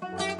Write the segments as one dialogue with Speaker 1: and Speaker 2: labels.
Speaker 1: Thank you.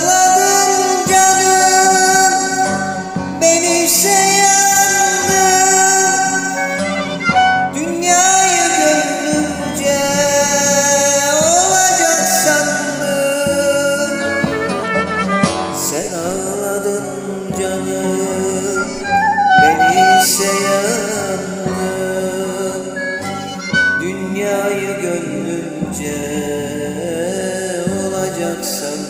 Speaker 1: Ağladın canım Beni sevdin Dünyayı gönlümce Olacak sandım. Sen ağladın canım Beni sevdin Dünyayı gönlümce olacak sandım.